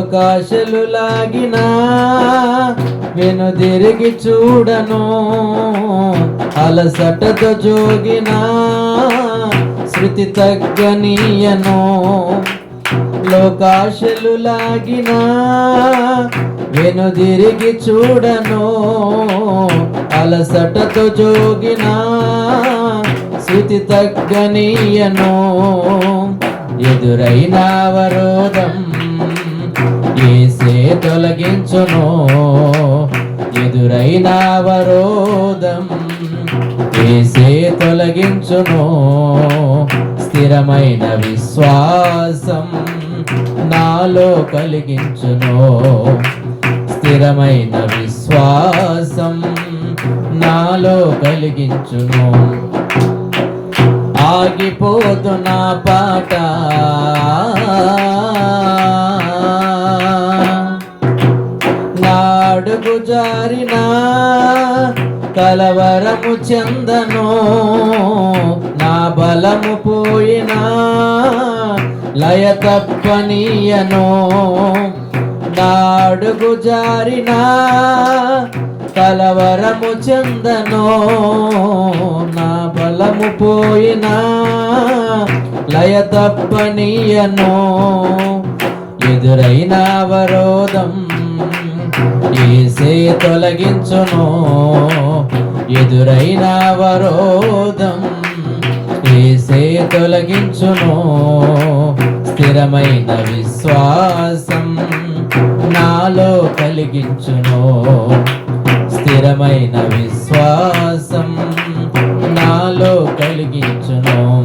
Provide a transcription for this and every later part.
లోకాశలు లాగినా వెనుదిరిగి చూడను. అలసటతో జోగినా శృతి తగ్గనీయను. లోకాశలు లాగినా వెనుదిరిగి చూడను. అలసటతో జోగినా శృతి తగ్గనీయను. ఎదురైన అవరోధం తొలగించును ఎదురైన అవరోధం వేసే తొలగించును. స్థిరమైన విశ్వాసం నాలో కలిగించును. స్థిరమైన విశ్వాసం నాలో కలిగించును. ఆగిపోదు నా పాట. నాడుగు జారిన కలవరము చెందను నా బలము పోయినా లయ తప్పనీయను నాడుగు జారిన కలవరము చెందను నా బలము పోయినా లయ తప్పనీయను. ఎదురైన అవరోధం ఏసే తొలగించును. ఎదురైన అవరోధం ఏసే తొలగించును. స్థిరమైన విశ్వాసం నాలో కలిగించును. స్థిరమైన విశ్వాసం నాలో కలిగించును.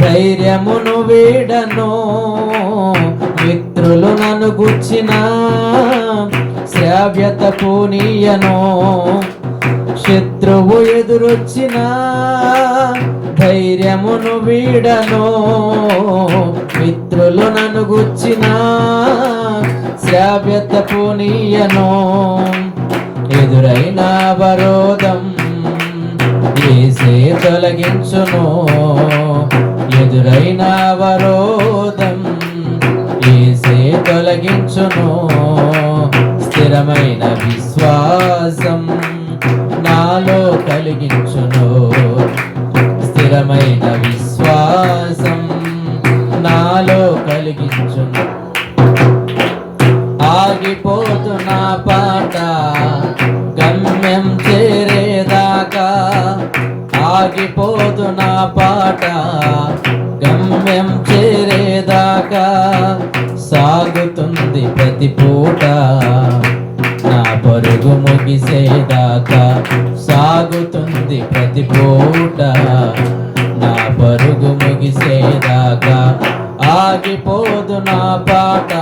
ధైర్యమును వీడను మిత్రులు నన్ను గుచ్చిన శ్రావ్యత పూనీయను శత్రువు ఎదురొచ్చిన ధైర్యమును వీడను మిత్రులు నన్ను గుచ్చిన శ్రావ్యత పూనీయను ఎదురైన అవరోధ ఏసే తొలగించును ఎదురైన అవరోధం ఏసే తొలగించును స్థిరమైన విశ్వాసం నాలో కలిగించును. స్థిరమైన విశ్వాసం నాలో కలిగించును. సాగుతుంది ప్రతి పూట. నా పరుగు ముగిసేదాకా సాగుతుంది ప్రతి పూట. నా పరుగు ముగిసేదాకా ఆగిపోదు నా పాట.